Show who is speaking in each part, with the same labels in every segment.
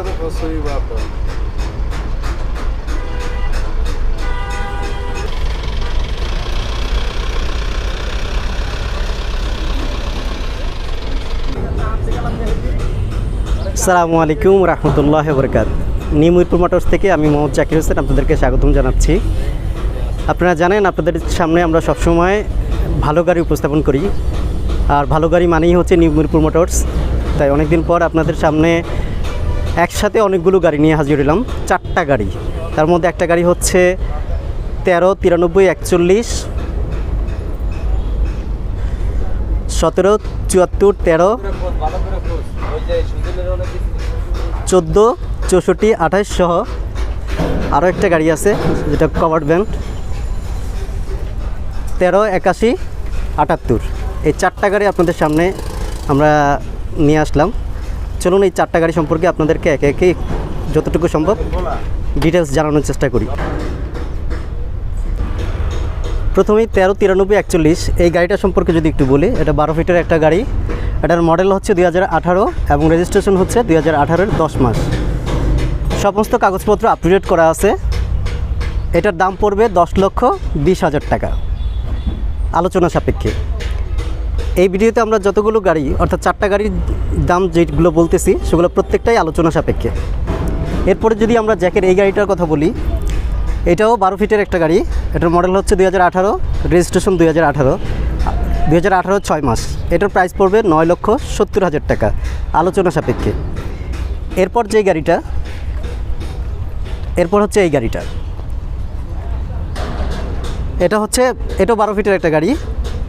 Speaker 1: হাজার টাকা খরচই বাপ
Speaker 2: আসসালামু আলাইকুম রহমতুল্লাহ বরকাত নিউ মিরপুর মোটরস থেকে আমি মোহাম্মদ জাকির হোসেন আপনাদেরকে স্বাগতম জানাচ্ছি। আপনারা জানেন, আপনাদের সামনে আমরা সবসময় ভালো গাড়ি উপস্থাপন করি। আর ভালো গাড়ি মানেই হচ্ছে নিউ মিরপুর মোটরস। তাই অনেকদিন পর আপনাদের সামনে একসাথে অনেকগুলো গাড়ি নিয়ে হাজির হলাম চারটা গাড়ি। তার মধ্যে একটা গাড়ি হচ্ছে তেরো, তিরানব্বই, একচল্লিশ, সতেরো, চুয়াত্তর, তেরো, চোদ্দ, চৌষট্টি, আঠাশ সহ আরও একটা গাড়ি আছে, যেটা কভার্ড ব্যান্ড তেরো, একাশি, আটাত্তর। এই চারটা গাড়ি আপনাদের সামনে আমরা নিয়ে আসলাম। চলুন এই চারটা গাড়ি সম্পর্কে আপনাদেরকে একে একে যতটুকু সম্ভব ডিটেলস জানানোর চেষ্টা করি। প্রথমেই তেরো তিরানব্বই একচল্লিশ, এই গাড়িটা সম্পর্কে যদি একটু বলি, এটা বারো ফিটের একটা গাড়ি। এটার মডেল হচ্ছে দুই হাজার আঠারো এবং রেজিস্ট্রেশন হচ্ছে দুই হাজার আঠারোর দশ মাস। সমস্ত কাগজপত্র আপ টু ডেট করা আছে। এটার দাম পড়বে দশ লক্ষ বিশ হাজার টাকা। আলোচনা সাপেক্ষে। এই ভিডিওতে আমরা যতগুলো গাড়ি, অর্থাৎ চারটা গাড়ির দাম যেগুলো বলতেছি, সেগুলো প্রত্যেকটাই আলোচনা সাপেক্ষে। এরপরে যদি আমরা জ্যাকের এই গাড়িটার কথা বলি, এটাও বারো ফিটের একটা গাড়ি। এটার মডেল হচ্ছে দুই হাজার আঠারো রেজিস্ট্রেশন দুই হাজার আঠারো। দুই হাজার আঠারো ছয় মাস। এটার প্রাইস পড়বে নয় লক্ষ সত্তর হাজার টাকা। আলোচনা সাপেক্ষে। এরপর যে গাড়িটা, এরপর হচ্ছে এই গাড়িটা। এটা হচ্ছে, এটাও বারো ফিটের একটা গাড়ি।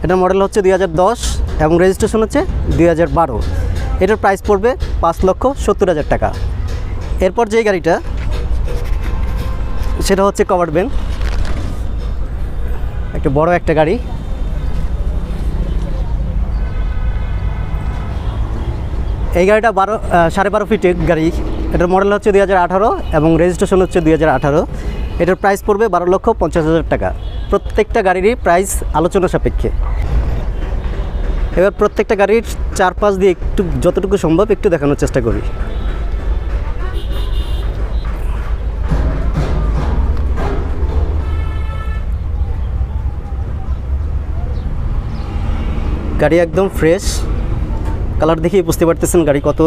Speaker 2: এটার মডেল হচ্ছে দুই হাজার দশ এবং রেজিস্ট্রেশন হচ্ছে দুই হাজার বারো। এটার প্রাইস পড়বে পাঁচ লক্ষ সত্তর হাজার টাকা। এরপর যে গাড়িটা, সেটা হচ্ছে কভার ব্যান একটা বড় একটা গাড়ি। এই গাড়িটা বারো সাড়ে বারো ফিটের গাড়ি। এটার মডেল হচ্ছে দুই হাজার আঠারো এবং রেজিস্ট্রেশন হচ্ছে দুই হাজার আঠারো। এটার প্রাইস পড়বে বারো লক্ষ পঞ্চাশ হাজার টাকা। প্রত্যেকটা গাড়িরই প্রাইস আলোচনা সাপেক্ষে। এবার প্রত্যেকটা গাড়ির চার পাঁচ দিয়ে একটু যতটুকু সম্ভব একটু দেখানোর চেষ্টা করি। গাড়ি একদম ফ্রেশ কালার দেখেই বুঝতে পারতেছেন গাড়ি কত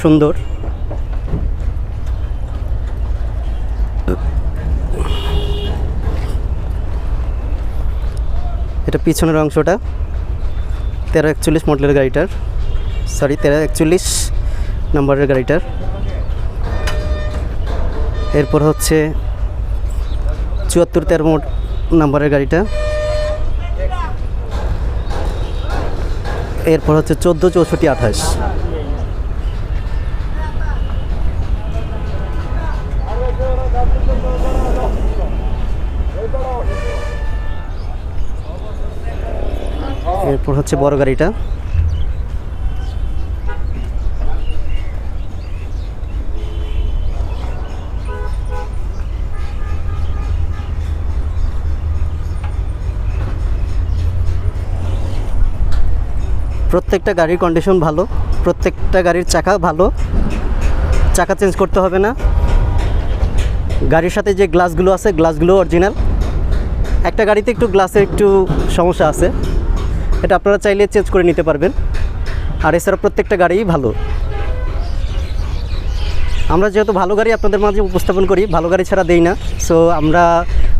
Speaker 2: সুন্দর। এটা পিছনের অংশটা। তেরো একচল্লিশ মডেলের গাড়িটার। সরি তেরো একচল্লিশ নম্বরের গাড়িটার। এরপর হচ্ছে চুয়াত্তর তেরো মোট নাম্বারের গাড়িটা। এরপর হচ্ছে চোদ্দ চৌষট্টি আঠাশ। এরপর হচ্ছে বড় গাড়িটা। প্রত্যেকটা গাড়ির কন্ডিশন ভালো, প্রত্যেকটা গাড়ির চাকা ভালো, চাকা চেঞ্জ করতে হবে না। গাড়ির সাথে যে গ্লাসগুলো আছে গ্লাসগুলো অরিজিনাল একটা গাড়িতে একটু গ্লাসের একটু সমস্যা আছে। এটা আপনারা চাইলে চেঞ্জ করে নিতে পারবেন। আর এছাড়া প্রত্যেকটা গাড়িই ভালো। আমরা যেহেতু ভালো গাড়ি আপনাদের মাঝে উপস্থাপন করি, ভালো গাড়ি ছাড়া দেই না। সো আমরা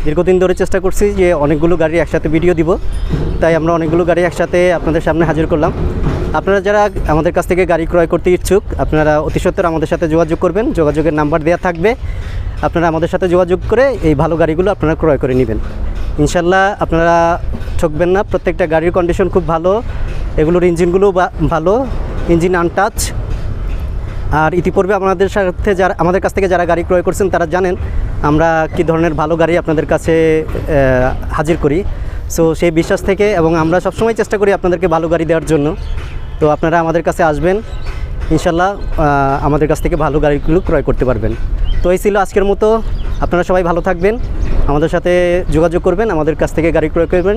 Speaker 2: দীর্ঘদিন ধরে চেষ্টা করছি যে অনেকগুলো গাড়ি একসাথে ভিডিও দিব। তাই আমরা অনেকগুলো গাড়ি একসাথে আপনাদের সামনে হাজির করলাম। আপনারা যারা আমাদের কাছ থেকে গাড়ি ক্রয় করতে ইচ্ছুক, আপনারা অতি সত্বর আমাদের সাথে যোগাযোগ করবেন। যোগাযোগের নাম্বার দেওয়া থাকবে। আপনারা আমাদের সাথে যোগাযোগ করে এই ভালো গাড়িগুলো আপনারা ক্রয় করে নেবেন। ইনশাল্লাহ আপনারা ঠকবেন না। প্রত্যেকটা গাড়ির কন্ডিশন খুব ভালো। এগুলোর ইঞ্জিনগুলো ভালো। ইঞ্জিন আনটাচ আর ইতিপূর্বে আমাদের সাথে যারা, আমাদের কাছ থেকে যারা গাড়ি ক্রয় করছেন, তারা জানেন আমরা কী ধরনের ভালো গাড়ি আপনাদের কাছে হাজির করি। সো সেই বিশ্বাস থেকে এবং আমরা সবসময় চেষ্টা করি আপনাদেরকে ভালো গাড়ি দেওয়ার জন্য। তো আপনারা আমাদের কাছে আসবেন। ইনশাল্লাহ আমাদের কাছ থেকে ভালো গাড়িগুলো ক্রয় করতে পারবেন। তো এই ছিল আজকের মতো। আপনারা সবাই ভালো থাকবেন। আমাদের সাথে যোগাযোগ করবেন। আমাদের কাছ থেকে গাড়ি ক্রয় করবেন।